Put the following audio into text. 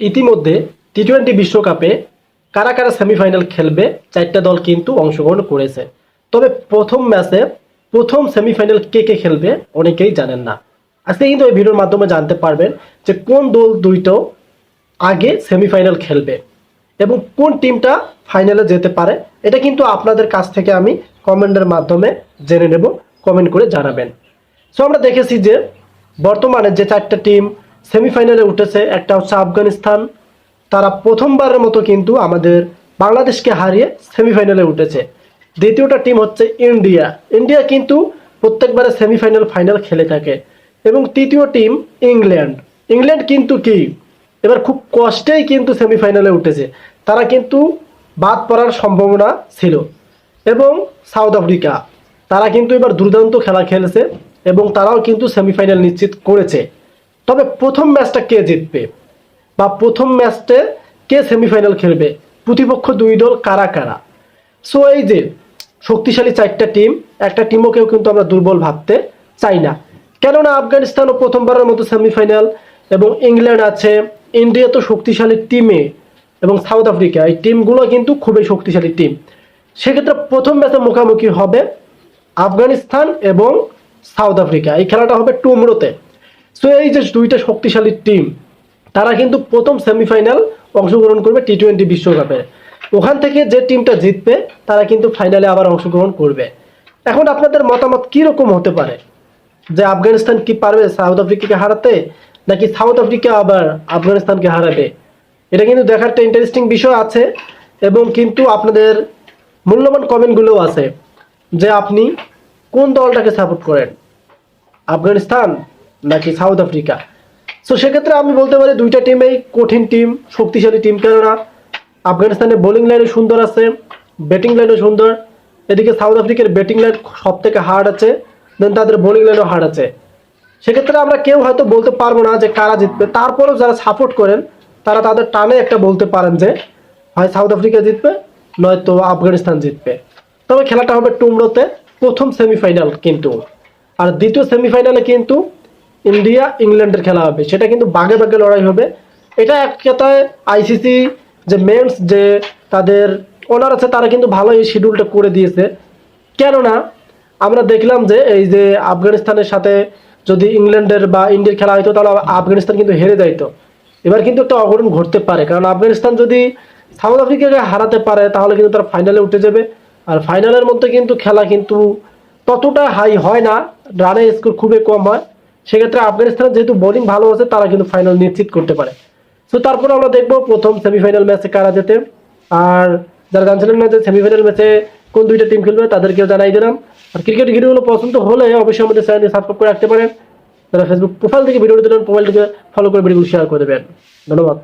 ইতিমধ্যে T twenty বিশ্বকাপে কারা কারা সেমিফাইনাল খেলবে, চারটা দল কিন্তু অংশগ্রহণ করেছে। তবে প্রথম ম্যাচে প্রথম সেমিফাইনাল কে কে খেলবে অনেকেই জানেন না। আজকে কিন্তু এই ভিডিওর মাধ্যমে জানতে পারবেন যে কোন দল দুইটো আগে সেমিফাইনাল খেলবে এবং কোন টিমটা ফাইনালে যেতে পারে, এটা কিন্তু আপনাদের কাছ থেকে আমি কমেন্টের মাধ্যমে জেনে নেব, কমেন্ট করে জানাবেন। সো আমরা দেখেছি যে বর্তমানে যে চারটা টিম সেমিফাইনালে উঠেছে একটা হচ্ছে আফগানিস্তান। তারা প্রথমবারের মতো কিন্তু আমাদের বাংলাদেশকে হারিয়ে সেমিফাইনালে উঠেছে। দ্বিতীয়টা টিম হচ্ছে ইন্ডিয়া। ইন্ডিয়া কিন্তু প্রত্যেকবারে সেমিফাইনাল ফাইনাল খেলে থাকে। এবং তৃতীয় টিম ইংল্যান্ড। ইংল্যান্ড কিন্তু কি? এবার খুব কষ্টেই কিন্তু সেমিফাইনালে উঠেছে। তারা কিন্তু বাদ পড়ার সম্ভাবনা ছিল। এবং সাউথ আফ্রিকা। তারা কিন্তু এবার দুর্দান্ত খেলা খেলেছে এবং তারাও কিন্তু সেমিফাইনাল নিশ্চিত করেছে। তবে প্রথম ম্যাচটা কে জিতবে? বা প্রথম ম্যাচটে কে সেমিফাইনাল খেলবে? প্রতিপক্ষ দুই দল কারা কারা? সো এই যে শক্তিশালী চারটা টিম একটা টিমও কেউ কিন্তু আমরা দুর্বল ভাবতে চাই না। কেননা আফগানিস্তানও প্রথমবারের মতো সেমিফাইনাল এবং ইংল্যান্ড আছে। ইন্ডিয়া তো শক্তিশালী টিমে এবং সাউথ আফ্রিকা, এই টিমগুলো কিন্তু খুবই শক্তিশালী টিম সেক্ষেত্রে প্রথম ম্যাচে মুখোমুখি হবে আফগানিস্তান এবং সাউথ আফ্রিকা। এই খেলাটা হবে টুমরোতে। সো এই যে দুইটা শক্তিশালী টিম তারা কিন্তু প্রথম সেমিফাইনাল অংশগ্রহণ করবে টি টোয়েন্টি বিশ্বকাপে। ওখান থেকে যে টিমটা জিতবে, তারা কিন্তু ফাইনালে আবার অংশগ্রহণ করবে। এখন আপনাদের মতামত কি রকম হতে পারে? যে আফগানিস্তান কি পারবে সাউথ আফ্রিকাকে হারাতে, নাকি সাউথ আফ্রিকা আবার আফগানিস্তানকে হারাবে? এটা কিন্তু দেখার একটা ইন্টারেস্টিং বিষয় আছে এবং কিন্তু আপনাদের মূল্যবান কমেন্টগুলোও আছে যে আপনি কোন দলটাকে সাপোর্ট করেন? আফগানিস্তান নাকি সাউথ আফ্রিকা? সো সেক্ষেত্রে আমি বলতে পারি দুইটা টিমেই কঠিন টিম শক্তিশালী টিম কেননা আফগানিস্তানের বোলিং লাইনও সুন্দর আছে ব্যাটিং লাইনও সুন্দর। এদিকে সাউথ আফ্রিকার ব্যাটিং লাইন সব থেকে হার্ড আছে দেন তাদের বোলিং লাইনও হার্ড আছে। সেক্ষেত্রে আমরা কেউ হয়তো বলতে পারব না যে কারা জিতবে। তারপরেও যারা সাপোর্ট করেন, তারা তাদের টানে একটা বলতে পারেন যে হয় সাউথ আফ্রিকা জিতবে, নয়তো আফগানিস্তান জিতবে। তবে খেলাটা হবে টুমরোতে, প্রথম সেমিফাইনাল কিন্তু। আর দ্বিতীয় সেমিফাইনালে কিন্তু ইন্ডিয়া, ইংল্যান্ডের খেলা হবে। সেটা কিন্তু বাগে বাগে লড়াই হবে। এটা এক কথায় আইসিসি যে মেন্স যে তাদের ওনার আছে, তারা কিন্তু ভালো এই শিডিউলটা করে দিয়েছে। কেননা, আমরা দেখলাম যে এই যে আফগানিস্তানের সাথে যদি ইংল্যান্ডের বা ইন্ডিয়ার খেলা হতো তাহলে আফগানিস্তান কিন্তু হেরে যাইতো। এবার কিন্তু একটা অঘটন ঘটতে পারে। কারণ আফগানিস্তান যদি সাউথ আফ্রিকাকে হারাতে পারে, তাহলে কিন্তু তারা ফাইনালে উঠে যাবে। আর ফাইনালের মধ্যে কিন্তু খেলা কিন্তু ততটা হাই হয় না। রানের স্কোর খুবই কম হয়। সেক্ষেত্রে আফগানিস্তান যেহেতু বোলিং ভালো আছে, তারা কিন্তু ফাইনাল নিশ্চিত করতে পারে। তো তারপরে আমরা দেখব প্রথম সেমিফাইনাল ম্যাচে কারা যেতে আর যারা জানছিলেন না যে সেমিফাইনাল ম্যাচে কোন দুইটা টিম খেলবে, তাদেরকেও জানাই দিলাম। আর ক্রিকেট ভিডিওগুলো পছন্দ হলে অবশ্যই আমাদের চ্যানেলটি সাবস্ক্রাইব করে রাখতে পারেন। তারা ফেসবুক প্রোফাইল থেকে ভিডিও দিলেন প্রোফাইলটিকে ফলো করে ভিডিওগুলো শেয়ার করে দেবেন। ধন্যবাদ।